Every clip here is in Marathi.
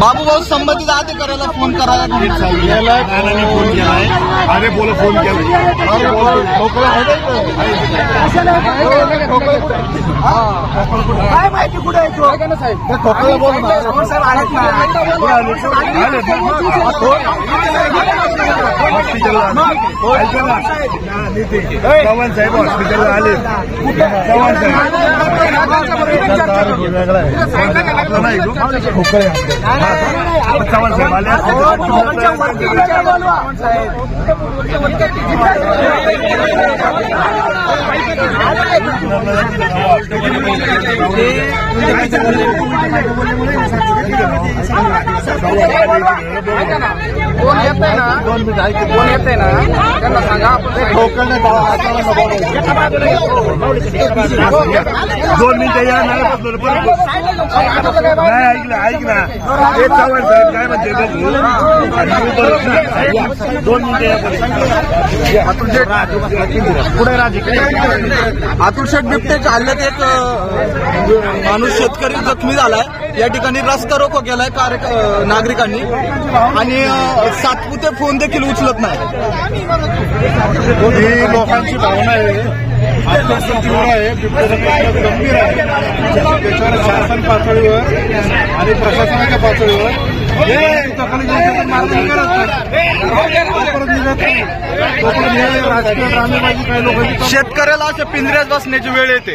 बाबू भाऊ संबंधित अधिकाऱ्याला फोन करायला फोन केलाय अरे बोल फोन काय माहिती कुठे आहे तो? हो. चव्हाण साहेब हॉस्पिटलला आले चव्हाण साहेब वेगळा आहे. चव्हाण साहेब आले कोण येत आहे ना कोण येत आहे ना त्यांना सांगा आपण दोन मिनिटं या नाही ऐक ना चव्हाण साहेब काय म्हणते बघू. दोन मिनिटं. पुढे. राजे? अतुल शेठ बिबट्याच्या हल्ल्यात एक माणूस शेतकरी जखमी झालाय. या ठिकाणी रस्ता रोको केलाय नागरिकांनी. आणि सातपुते फोन देखील उचलत नाही ही लोकांची भावना आहे. आत्महत्या तीव्र आहे बिबट्याचा गंभीर आहे. त्याच्यावर शासन पातळीवर आणि प्रशासनाच्या पातळीवर मार्ग नाही. राजकीय ड्रामेबाजी काही लोकांची शेतकऱ्याला अशा पिंजऱ्यात बसण्याची वेळ येते.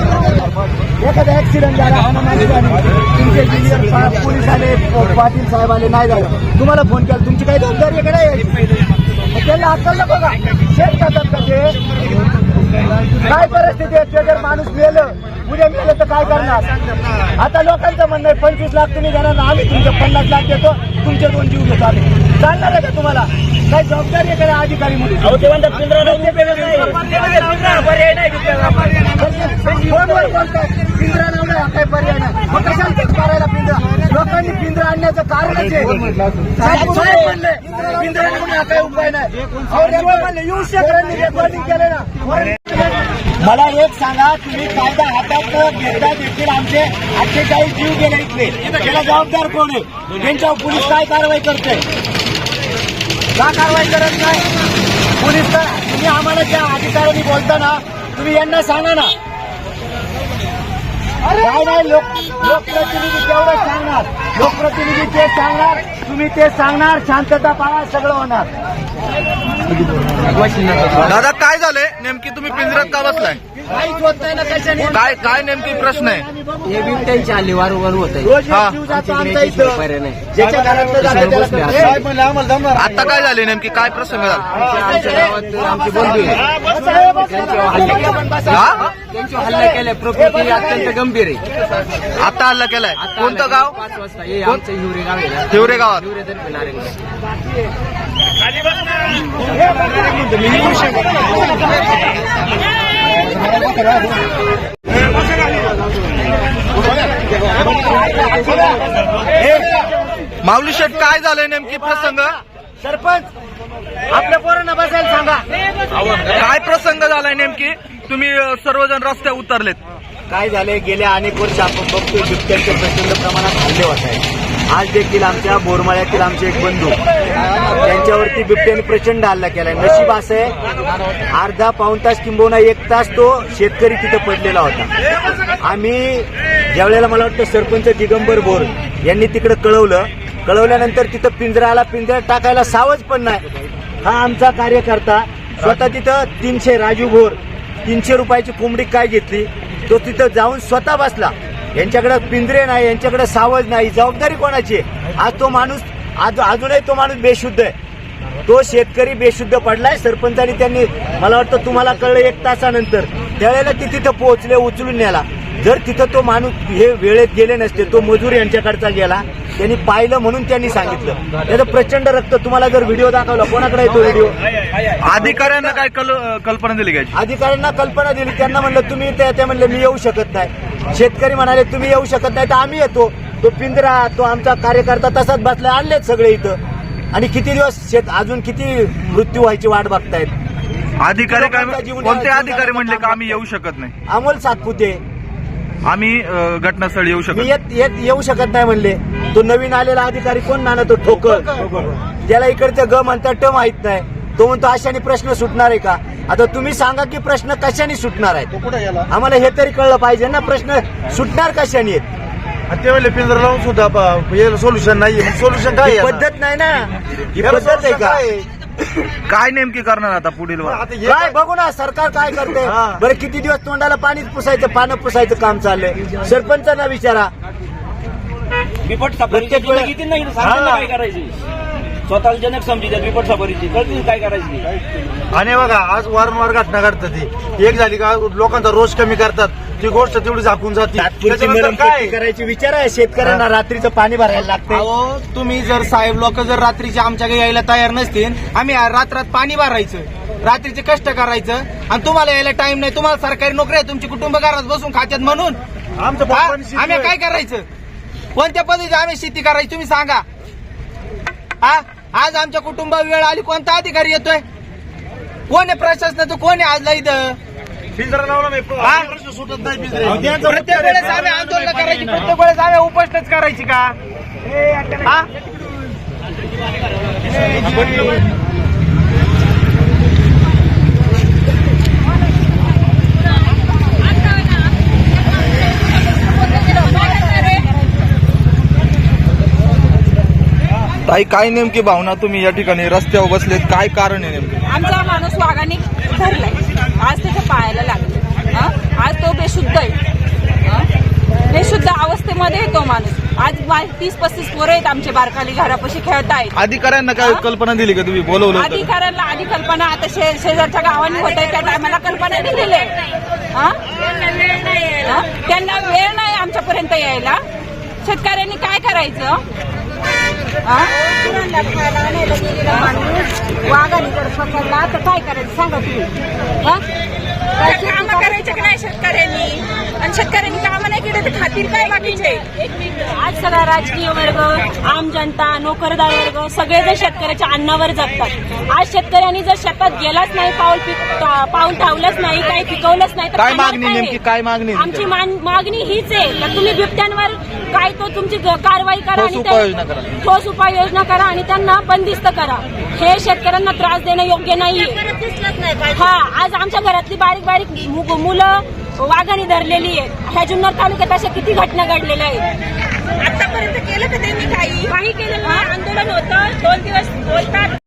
एखादा ऍक्सिडेंट झाला नाही झाली तुमचे इंजिनियर साहेब पोलीस आले पाटील साहेब आले नाही झालं. तुम्हाला फोन केला तुमची काही जबाबदारी आहे का नाही मग त्यांना अक्कल बघा. शेत खातात का ते? काय परिस्थिती आहे? ते जर माणूस मेलं उद्या मेलं तर काय करणार? आता लोकांचं म्हणणं आहे पंचवीस लाख तुम्ही देणार ना आम्ही तुमचे पन्नास लाख देतो तुमचे दोन जीव घेतो आम्ही. चालणार आहे का तुम्हाला? काही जबाबदारी आहे का नाही अधिकारी म्हणून? पिंजरा लावला हा काही पर्याय नाही. मग कशाला तेच करायला पिंजरा? लोकांनी पिंजरा आणण्याचं कारणच आहे. पिंजरा लावणे हा काही उपाय नाही. म्हणले येऊ शेखरांनी रेकॉर्डिंग केलं ना. मला एक सांगा तुम्ही कायदा हातात घेता देखील आमचे अठ्ठेचाळीस जीव गेले इथले. त्याला जबाबदार कोण आहे? त्यांच्यावर पोलीस काय कारवाई करते? का कारवाई करत नाही? पोलीस का तुम्ही आम्हाला त्या अधिकाऱ्यांनी बोलताना तुम्ही यांना सांगा ना. काय नाही लोक लोकप्रतिनिधी तेवढं सांगणार. लोकप्रतिनिधी ते सांगणार तुम्ही ते सांगणार शांतता पाळा सगळं होणार. दादा काय झालंय? नेमकी तुम्ही पिंजऱ्यात का बसलाय? काहीच होत नाही ना कशाने काय काय नेमकी प्रश्न आहे? हे बिबट्यांची हल्ली वारंवार होत आहे. रोज हा. एक जीव जातो आमच्याकडे आमचा याच्याशिवाय इथं पर्याय नाही. ज्याच्या घरातलं जातं त्याला बसले कळतं. असतील. ए, आता काय झाले नेमकी? काय प्रसंग झाला? आमच्या आमच्या गावात आमचे बंधू बसा त्यांच्यावर ना. हल्ले हा? केलाय प्रकृती अत्यंत गंभीर आहे. आता हल्ला केलाय. कोणतं गाव? पाच वाजता हे आमचं हिवरे गाव आहे ना. हिवरे गावात हिवरे तर्फे नारायणगाव माऊली शेठ काय झालंय नेमकी प्रसंग? सरपंच आपल्या पोरांना बसायला सांगा. काय प्रसंग झालाय नेमकी? तुम्ही सर्वजण रस्त्यावर उतरलेत. काय झाले गेल्या अनेक वर्ष आपण बघतोय बिबट्यांचे प्रचंड प्रमाणात हल्ले होत आहेत. आज देखील आमच्या बोरमाळ्यातील आमचे एक बंधू त्यांच्यावरती बिबट्याने प्रचंड हल्ला केलाय. नशीब असं आहे अर्धा पाऊण तास किंबहुना एक तास तो शेतकरी तिथं पडलेला होता. आम्ही ज्यावेळेला मला वाटतं सरपंच दिगंबर बोर यांनी तिकडे कळवलं कळवल्यानंतर तिथं पिंजराला पिंजऱ्यात टाकायला सावज पण नाही. हा आमचा कार्यकर्ता स्वतः तिथं तीनशे राजू भोर तीनशे रुपयाची कोंबडी काय घेतली तो तिथं जाऊन स्वतः बसला. यांच्याकडे पिंजरे नाही यांच्याकडे सावज नाही जबाबदारी कोणाची आहे? आज तो माणूस आज अजूनही तो माणूस बेशुद्ध आहे. तो शेतकरी बेशुद्ध पडलाय सरपंचानी त्यांनी मला वाटतं तुम्हाला कळलं एक तासानंतर त्यावेळेला ते तिथं पोहोचले उचलून नेला जर तिथं तो माणूस हे वेळेत गेले नसते तो मजूर यांच्याकडचा गेला त्यांनी पाहिलं म्हणून त्यांनी सांगितलं. त्याचं प्रचंड रक्त तुम्हाला जर व्हिडिओ दाखवला कोणाकडे येतो व्हिडिओ अधिकाऱ्यांना काय कल- कल्पना दिली काय? अधिकाऱ्यांना कल्पना दिली त्यांना म्हणलं तुम्ही ते म्हणले मी येऊ शकत नाही. शेतकरी म्हणाले तुम्ही येऊ शकत नाही तर आम्ही येतो. तो पिंजरा तो आमचा कार्यकर्ता तसाच बसलाय आणलेत सगळे इथं. आणि किती दिवस शेत अजून किती मृत्यू व्हायची वाट बघतायत? अधिकारी काय कोणते अधिकारी म्हणले का आम्ही येऊ शकत नाही? अमोल सातपुते. आम्ही घटनास्थळी येऊ शकत येऊ शकत नाही म्हणले. तो नवीन आलेला अधिकारी कोण नाना तो ठोकर. त्याला इकडचं ग म्हणतात ट माहीत नाही. तो म्हणतो अशाने प्रश्न सुटणार आहे का? आता तुम्ही सांगा की प्रश्न कशाने सुटणार आहेत? आम्हाला हे तरी कळलं पाहिजे ना प्रश्न सुटणार कशाने ते म्हणले पिंजरा लावून सुद्धा सोल्युशन नाहीये. सोल्युशन काय आहे? पद्धत नाही ना. ही पद्धत आहे का? काय आहे? नेमकी करणार आता पुढील काय? बघू ना सरकार काय करते. बरं किती दिवस तोंडाला पाणीच पुसायचं पानं पुसायचं काम चाललंय. सरपंचांना विचारा. बिपट प्रत्येक किती नाही काय करायची? स्वतःला जनक समजी त्या बिपट सापडीची कळतील काय करायची? आणि बघा आज वारंवार घटना घडतात ती एक झाली का लोकांचा रोष कमी करतात. ती गोष्ट तेवढी झाकून जाते. त्याच्यानंतर काय? करायची विचार आहे. शेतकऱ्यांना रात्रीचं पाणी भरायला लागतंय. अहो तुम्ही जर साहेब लोक जर रात्रीचे आमच्याकडे यायला तयार नसतील आम्ही रात्रात पाणी भरायचं. रात्रीचे कष्ट करायचं. आणि तुम्हाला यायला टाइम नाही. तुम्हाला सरकारी नोकरी आहे. तुमची कुटुंब घरात बसून खात्यात म्हणून. आमचं हा? आम्ही. काय करायचं? कोणत्या पद्धतीने आम्ही शेती करायची तुम्ही सांगा. हा? आज आमच्या कुटुंबावर वेळ आली कोणता अधिकारी येतोय? कोण आहे प्रशासनाचं? कोण आहे आजला इथं? पिंजरा लावला नाही हा? प्रश्न सुटत नाही पिंजरे प्रत्येक वेळेस आम्ही आंदोलन करायची प्रत्येक वेळेस आम्ही उपोषणच करायची का? हा ताई काय नेमकी भावना तुम्ही या ठिकाणी रस्त्यावर बसलेत? काय कारण आहे नेमकं? आमचा माणूस वाघाने धरलाय. आज त्याच्या पायाला लागले? आज तो बेशुद्ध आहे? बेशुद्ध अवस्थेमध्ये तो माणूस. आज मा- तीस पस्तीस पोरं आहेत आमचे बारकाली घरापाशी खेळत आहेत. अधिकाऱ्यांना काय? कल्पना दिली का तुम्ही? बोलवलं होतं. अधिकाऱ्यांना आधी कल्पना आता शे- शेजारच्या गावांनी होत आहे त्या टायमाला कल्पना दिलेली आहे. हं? हं? त्यांना वेळ नाही आमच्यापर्यंत यायला. शेतकऱ्यांनी काय करायचं? वाघाने जर पकडला तर काय करायचं? सांगा तुम्ही. काम करायचे की नाही शेतकऱ्यांनी? आणि शेतकऱ्यांनी कामं नाही केले तर खातील काय बाकीचे? आज सगळा राजकीय वर्ग आम जनता नोकरदार वर्ग सगळेजण शेतकऱ्याच्या अन्नावर जगतात. आज शेतकऱ्यांनी जर शेतात गेलाच नाही पाऊल पिक पाऊल ठेवलंच नाही काही पिकवलंच नाही तर काय मागणी काय? नेमकी? काय मागणी आमची मान- मागणी हीच आहे. का तुम्ही बिबट्यांवर काय तो तुमची ग- कारवाई करा ठोस आणि ते- उपाययोजना करा. ठोस उपाययोजना करा आणि त्यांना बंदिस्त करा. हे शेतकऱ्यांना त्रास देणं योग्य नाहीये. हा आज आमच्या घरातली बारीक बारीक मु- मुलं वाघाने धरलेली आहेत. ह्या जुन्नर तालुक्यात अशा किती घटना घडलेल्या आहेत? आतापर्यंत केलं का त्यांनी काही? काही केलं आंदोलन होतं. दोन दिवस बोलतात.